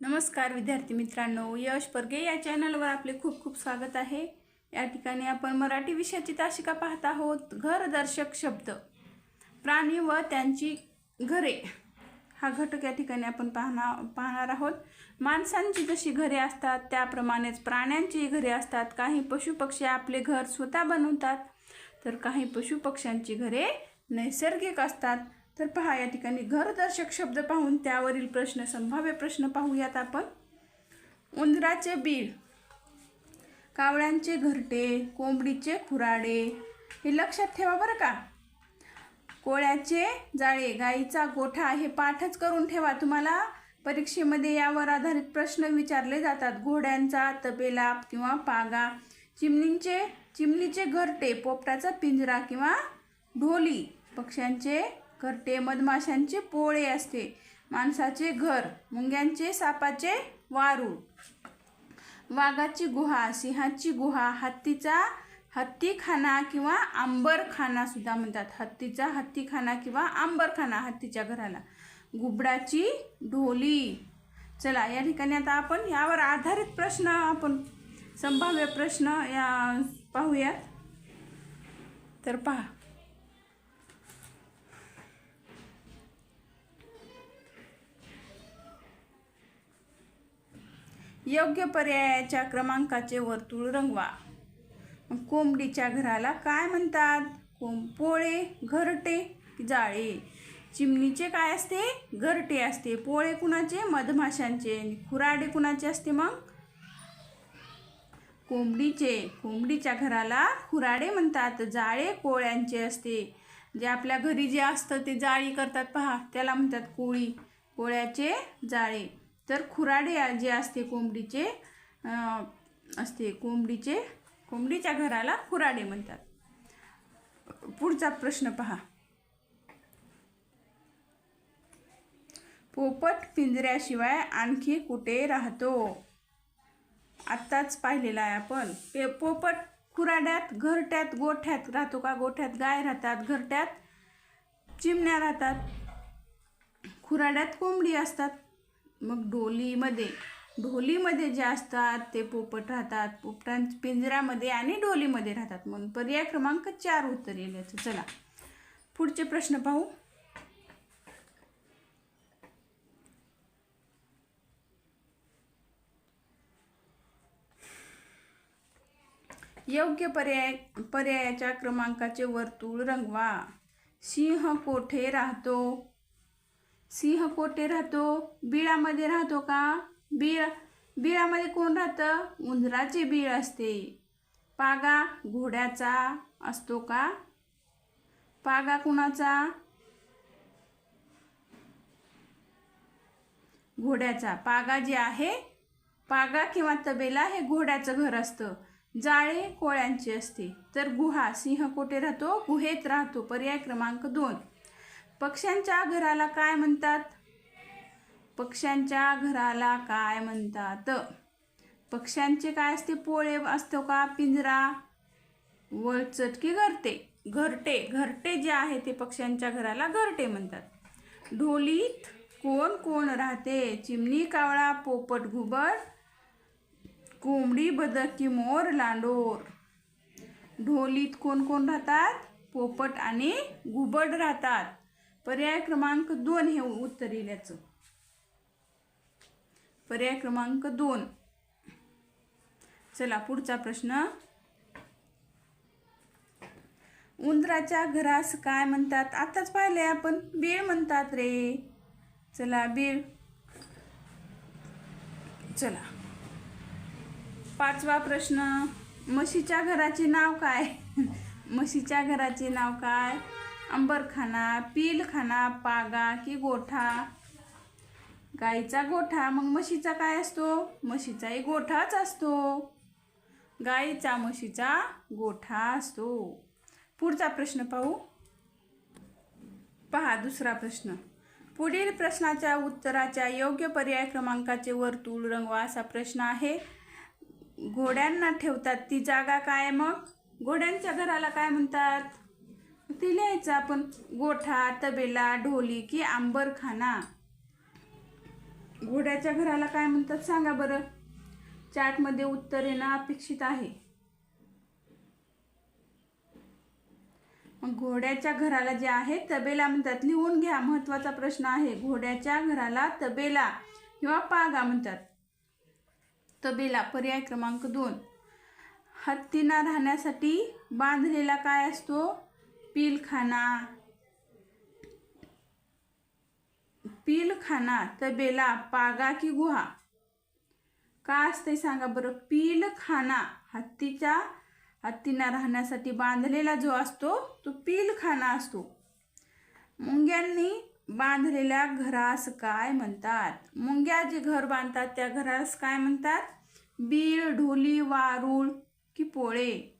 नमस्कार विद्यार्थी मित्रांनो यश परगे या चॅनलवर आपले खूप खूप स्वागत आहे. या ठिकाणी आपण मराठी विषयाची तासिका पाहत आहोत घरदर्शक शब्द. प्राणी व त्यांची घरे. हा घटक या ठिकाणी आपण पाहणार पाहणार आहोत. माणसांची जशी घरे असतात त्याप्रमाणेच प्राण्यांची घरे असतात. काही पशुपक्षी आपले घर स्वतः बनवतात तर काही पशुपक्ष्यांची घरे नैसर्गिक असतात. तर पहा या ठिकाणी घरदर्शक शब्द पाहून त्यावरील प्रश्न संभाव्य प्रश्न पाहूयात आपण. उंदराचे बीळ कावळ्यांचे घरटे कोंबडीचे खुराडे हे लक्षात ठेवा बरं का. कोळ्याचे जाळे गाईचा गोठा हे पाठच करून ठेवा. तुम्हाला परीक्षेमध्ये यावर आधारित प्रश्न विचारले जातात. घोड्यांचा तबेला किंवा पागा चिमणींचे चिमणीचे घरटे पोपटाचा पिंजरा किंवा ढोली पक्ष्यांचे घरटे मधमाशांचे पोळे असते. माणसाचे घर मुंग्यांचे सापाचे वारू. वाघाची गुहा सिंहाची गुहा हत्तीचा हत्तीखाना किंवा आंबरखाना सुद्धा म्हणतात. हत्तीचा हत्तीखाना किंवा आंबरखाना हत्तीच्या घराला. गुबडाची ढोली. चला या ठिकाणी आता आपण यावर आधारित प्रश्न आपण संभाव्य प्रश्न या पाहूयात. तर पहा. योग्य पर्यायाच्या क्रमांकाचे वर्तुळ रंगवा. कोंबडीच्या घराला काय म्हणतात? कोंब पोळे घरटे जाळे. चिमणीचे काय असते? घरटे असते. पोळे कुणाचे? मधमाशांचे. खुराडे कुणाचे असते मग? कोंबडीचे. कोंबडीच्या घराला खुराडे म्हणतात. जाळे कोळ्यांचे असते. जे आपल्या घरी जे असतं ते जाळी करतात पहा. त्याला म्हणतात कोळी. कोळ्याचे जाळे. तर खुराडे जे असते कोंबडीचे असते कोंबडीचे कोंबडीच्या घराला खुराडे म्हणतात. पुढचा प्रश्न पहा. पोपट पिंजऱ्याशिवाय आणखी कुठे राहतो? आत्ताच पाहिलेला आहे आपण. पे पोपट खुराड्यात घरट्यात गोठ्यात राहतो का? गोठ्यात गाय राहतात घरट्यात चिमण्या राहतात. खुराड्यात कोंबडी असतात. मग ढोलीमध्ये ढोलीमध्ये जे असतात ते पोपट राहतात पोपटां पिंजऱ्यामध्ये आणि ढोलीमध्ये राहतात. म्हणून पर्याय क्रमांक चार उत्तर येईल याचं. चला पुढचे प्रश्न पाहू. योग्य पर्याय पर्यायाच्या क्रमांकाचे वर्तुळ रंगवा. सिंह कोठे राहतो? सिंह कोठे राहतो? बिळामध्ये राहतो का? बीळ बिळामध्ये कोण राहतं? उंदराचे बीळ असते. पागा घोड्याचा असतो का? पागा कुणाचा? घोड्याचा. पागा जे आहे पागा किंवा तबेला हे घोड्याचं घर असतं. जाळे कोळ्यांचे असते. तर गुहा सिंह कोठे राहतो? गुहेत राहतो. पर्याय क्रमांक दोन. पक्ष्यांच्या घराला काय म्हणतात? पक्ष्यांच्या घराला काय म्हणतात? पक्ष्यांचे काय असते? पोळे असतो का? पिंजरा? व चटकी घरटे घरटे घरटे जे आहे ते पक्ष्यांच्या घराला घरटे म्हणतात. ढोलीत कोण कोण राहते? चिमणी कावळा पोपट घुबड कोंबडी बदक की मोर लांडोर. ढोलीत कोण कोण राहतात? पोपट आणि घुबड राहतात. पर्याय क्रमांक दोन हे उत्तर येईल याचं पर्याय क्रमांक दोन. चला पुढचा प्रश्न. उंदराच्या घरास काय म्हणतात? आताच पाहिले आपण. बीळ म्हणतात रे. चला बीळ. चला. पाचवा प्रश्न. म्हशीच्या घराचे नाव काय? म्हशीच्या घराचे नाव काय? अंबरखाना पीलखाना पागा की गोठा. गाईचा गोठा मग म्हशीचा काय असतो? म्हशीचाही गोठाच असतो. गाईचा म्हशीचा गोठा असतो. पुढचा प्रश्न पाहू. पहा दुसरा प्रश्न. पुढील प्रश्नाच्या उत्तराच्या योग्य पर्याय क्रमांकाचे वर्तुळ रंगवा असा प्रश्न आहे. घोड्यांना ठेवतात ती जागा काय मग? घोड्यांच्या घराला काय म्हणतात? ते लिहायचं. आपण गोठा तबेला ढोली की आंबरखाना. घोड्याच्या घराला काय म्हणतात सांगा बरं? चार्टमध्ये उत्तर येणं अपेक्षित आहे. मग घोड्याच्या घराला जे आहे तबेला म्हणतात. लिहून घ्या महत्त्वाचा प्रश्न आहे. घोड्याच्या घराला तबेला किंवा पागा म्हणतात. तबेला पर्याय क्रमांक दोन. हत्तींना राहण्यासाठी बांधलेला काय असतो? पिलखाना पिलखाना तबेला पागा की गुहा? का असते सांगा बरं? पिलखाना हत्तीच्या हत्तींना राहण्यासाठी बांधलेला जो असतो तो पिलखाना असतो. मुंग्यांनी बांधलेल्या घरास काय म्हणतात? मुंग्या जे घर बांधतात त्या घरास काय म्हणतात? बीळ ढोली वारूळ की पोळे.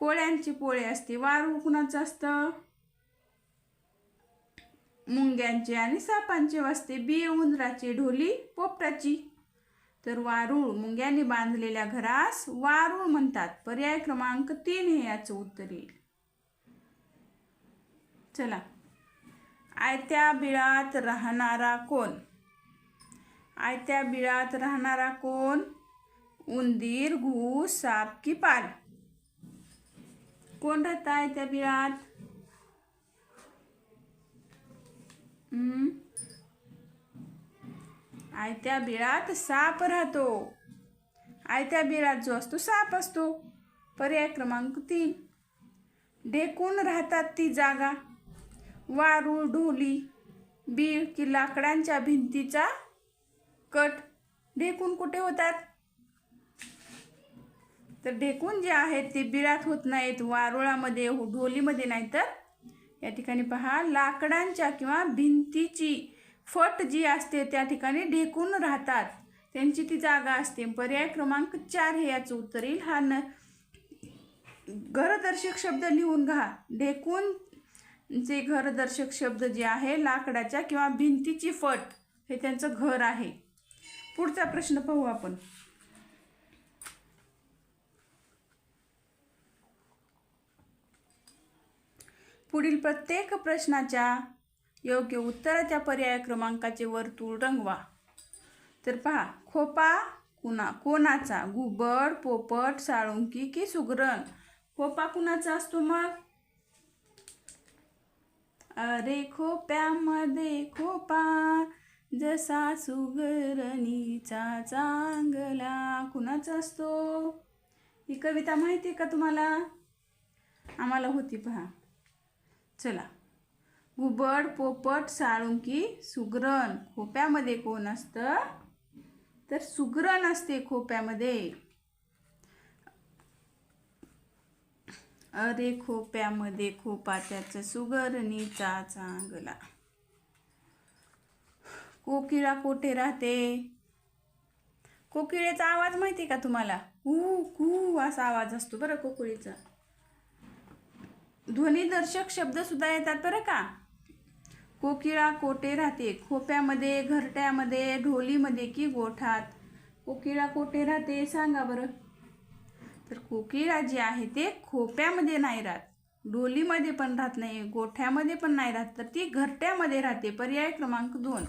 कोळ्यांची पोळे असते. वारू कुणाचं असतं? मुंग्यांचे आणि सापांचे वाजते बी उंदराची ढोली पोपटाची. तर वारूळ मुंग्यांनी बांधलेल्या घरास वारूळ म्हणतात. पर्याय क्रमांक तीन हे याचं उत्तर येईल. चला. आयत्या बिळात राहणारा कोण? आयत्या बिळात राहणारा कोण? उंदीर घूस साप की पाल? कोण राहत त्या बिळात? आयत्या बिळात साप राहतो. आयत्या बिळात जो असतो साप असतो. पर्याय क्रमांक तीन. ढेकून राहतात ती जागा? वारूळ ढोली बीळ की लाकडांच्या भिंतीचा कट. ढेकून कुठे होतात? तर ढेकून जे आहेत ते बिळात होत नाहीत वारुळामध्ये ढोलीमध्ये नाही तर. या ठिकाणी पहा लाकडांच्या किंवा भिंतीची फट जी असते त्या ठिकाणी ढेकून राहतात. त्यांची ती जागा असते. पर्याय क्रमांक चार हे याचं उत्तर येईल. हा न घरदर्शक शब्द लिहून घ्या. ढेकून जे घरदर्शक शब्द जे आहे लाकडाच्या किंवा भिंतीची फट हे त्यांचं घर आहे. पुढचा प्रश्न पाहू आपण. पुढील प्रत्येक प्रश्नाच्या योग्य उत्तराच्या पर्याय क्रमांकाचे वर्तुळ रंगवा. तर पहा खोपा कुणा कोणाचा? घुबड पोपट साळुंकी की सुगरण? खोपा कुणाचा असतो मग? अरे खोप्यामध्ये खोपा जसा सुगरणीचा चांगला कुणाचा असतो? ही कविता माहिती आहे का तुम्हाला? आम्हाला होती पहा. चला. घुबड पोपट साळुंकी सुगरण. खोप्यामध्ये कोण असतं? तर सुगरण असते खोप्यामध्ये. अरे खोप्यामध्ये खोपा त्याचं सुगरणीचा चांगला. कोकिळा कोठे राहते? कोकिळेचा आवाज माहिती का तुम्हाला? कू कू असा आवाज असतो बरं कोकिळीचा. ध्वनिदर्शक शब्द सुद्धा येतात बरं का? कोकिळा कोठे राहते. खोप्यामध्ये घरट्यामध्ये ढोलीमध्ये की गोठात. कोकिळा कोठे राहते. सांगा बरं. तर कोकिळा जे आहे ते खोप्यामध्ये नाही राहत. ढोलीमध्ये पण राहत नाही. गोठ्यामध्ये पण नाही राहत. तर ती घरट्यामध्ये राहते. पर्याय क्रमांक दोन.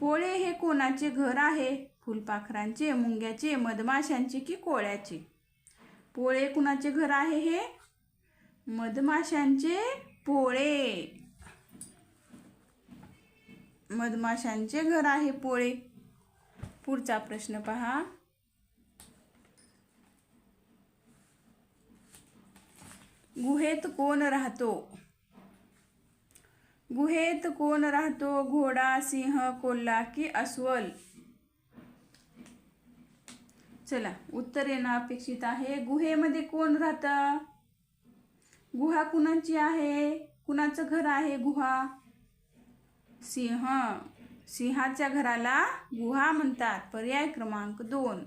पोळे हे कोणाचे घर आहे? फुलपाखरांचे मुंग्याचे मधमाशांचे की कोळ्याचे? पोळे कुणाचे घर आहे हे? मधमाशांचे पोळे. मधमाशांचे घर आहे पोळे. पुढचा प्रश्न पहा. गुहेत कोण राहतो? गुहेत कोण राहतो? घोडा सिंह कोल्हा की अस्वल? चला उत्तर येणं अपेक्षित आहे. गुहेमध्ये कोण राहतं? गुहा कुणाची आहे? कुणाचं घर आहे गुहा? सिंह सिंहाच्या घराला गुहा म्हणतात. पर्याय क्रमांक दोन.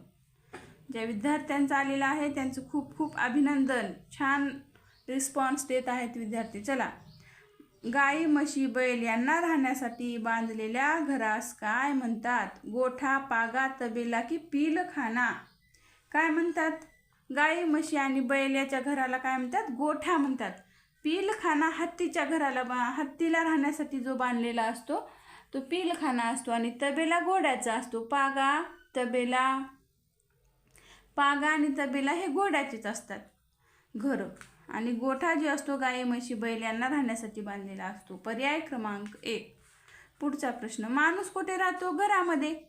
ज्या विद्यार्थ्यांचा आलेला आहे त्यांचं खूप खूप अभिनंदन. छान रिस्पॉन्स देत आहेत विद्यार्थी. चला. गाई म्हशी बैल यांना राहण्यासाठी बांधलेल्या घरास काय म्हणतात? गोठा पागा तबेला की पिलखाना? काय म्हणतात? गाई म्हशी आणि बैल याच्या घराला काय म्हणतात? गोठा म्हणतात. पिलखाना हत्तीच्या घराला बा हत्तीला राहण्यासाठी जो बांधलेला असतो तो पिलखाना असतो आणि तबेला घोड्याचा असतो. पागा तबेला पागा आणि तबेला हे घोड्याचेच असतात. घरं. आणि गोठा जे असतो गाई म्हशी बैल यांना राहण्यासाठी बांधलेला असतो. पर्याय क्रमांक एक. पुढचा प्रश्न. माणूस कुठे राहतो? घरामध्ये.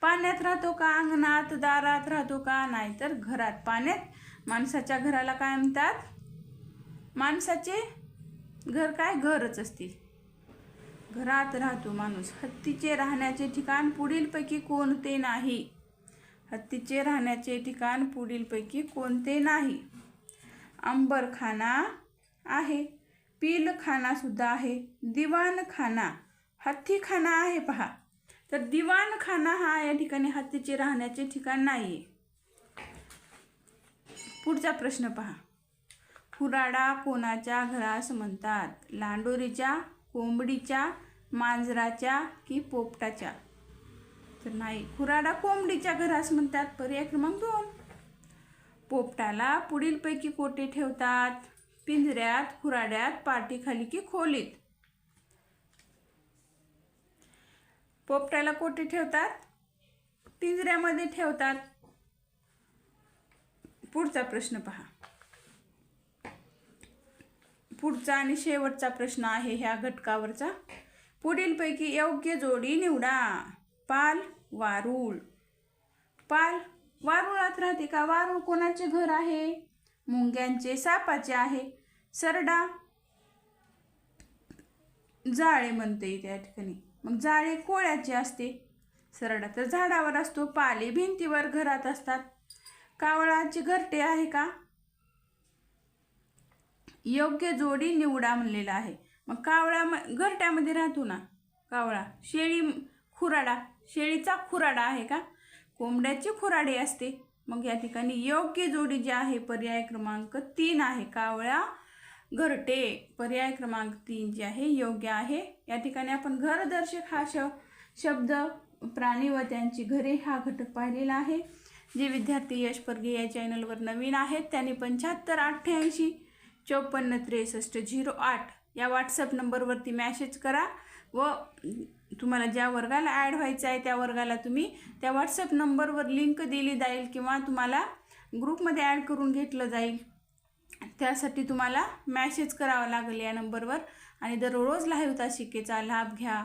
पाण्यात राहतो का अंगणात दारात राहतो का नाही तर घरात. पाण्यात माणसाच्या घराला काय म्हणतात? माणसाचे घर काय? घरच असते घरात राहतो माणूस. हत्तीचे राहण्याचे ठिकाण पुढीलपैकी कोणते नाही? हत्तीचे राहण्याचे ठिकाण पुढीलपैकी कोणते नाही? अंबरखाना आहे. पीलखानासुद्धा आहे. दिवाणखाना. हत्तीखाना आहे पहा. तर दिवाणखाना हा या ठिकाणी हत्तीचे राहण्याचे ठिकाण नाही पुढचा प्रश्न पहा. खुराडा कोणाच्या घरास म्हणतात लांडोरीच्या कोंबडीच्या मांजराच्या की पोपटाच्या? तर नाही खुराडा कोंबडीच्या घरास म्हणतात. पर्याय क्रमांक दोन. पोपटाला पुढीलपैकी कोठे ठेवतात? पिंजऱ्यात खुराड्यात पाठीखाली की खोलीत? पोपटाला कोठे ठेवतात पिंजऱ्यामध्ये ठेवतात. पुढचा प्रश्न पहा. पुढचा आणि शेवटचा प्रश्न आहे ह्या घटकावरचा. पुढीलपैकी योग्य जोडी निवडा. पाल वारुळ. पाल वारुळात राहते का? वारुळ कोणाचे घर आहे? मुंग्यांचे सापाचे आहे. सरडा जाळे म्हणते त्या ठिकाणी. मग जाळे कोळ्याचे असते. सरडा तर झाडावर असतो पाले भिंतीवर घरात असतात. कावळाचे घरटे आहे का? योग्य जोडी निवडा म्हणलेला आहे. मग कावळा म- घरट्यामध्ये राहतो ना? कावळा शेळी खुराडा शेळीचा खुराडा आहे का? कोंबड्याची खुराडी असते. मग या ठिकाणी योग्य जोडी जी आहे पर्याय क्रमांक तीन आहे. कावळा घरटे पर्याय क्रमांक तीन जे आहे योग्य आहे. या ठिकाणी आपण घरदर्शक हा श शब्द प्राणी व त्यांची घरे हा घटक पाहिलेला आहे. जे विद्यार्थी यश परगे या चॅनलवर नवीन आहेत त्यांनी पंच्याहत्तर अठ्ठ्याऐंशी चौपन्न त्रेसष्ट झिरो आठ या व्हॉट्सअप नंबरवरती मॅसेज करा व तुम्हाला ज्या वर्गाला ॲड व्हायचं आहे त्या वर्गाला तुम्ही त्या व्हॉट्सअप नंबरवर लिंक दिली जाईल किंवा तुम्हाला ग्रुपमध्ये ॲड करून घेतलं जाईल. त्यासाठी तुम्हाला मॅसेज करावा लागेल या नंबरवर. आणि दररोज लाईव्ह तासिकेचा लाभ घ्या.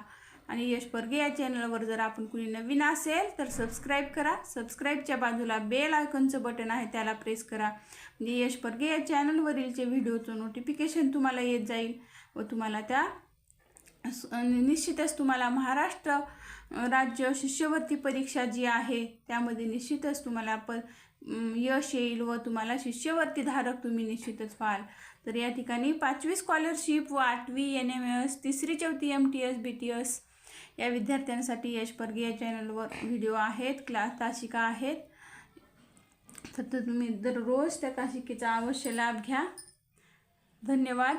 आणि यश परगे या चॅनलवर जर आपण कुणी नवीन असेल तर सबस्क्राईब करा. सबस्क्राईबच्या बाजूला बेल आयकॉनचं बटन आहे त्याला प्रेस करा. म्हणजे यश परगे या चॅनलवरीलचे व्हिडिओचं नोटिफिकेशन तुम्हाला येत जाईल व तुम्हाला त्या निश्चितच तुम्हाला महाराष्ट्र राज्य शिष्यवृत्ती परीक्षा जी आहे त्यामध्ये निश्चितच तुम्हाला प यश येईल व तुम्हाला शिष्यवृत्तीधारक तुम्ही निश्चितच व्हाल. तर या ठिकाणी पाचवी स्कॉलरशिप व आठवी एन एम एस तिसरी चौथी M T S B T S या विद्यार्थ्यांसाठी यश परगे या चॅनलवर व्हिडिओ आहेत क्लास तासिका आहेत. तर तुम्ही दररोज त्या तासिकेचा अवश्य लाभ घ्या. धन्यवाद.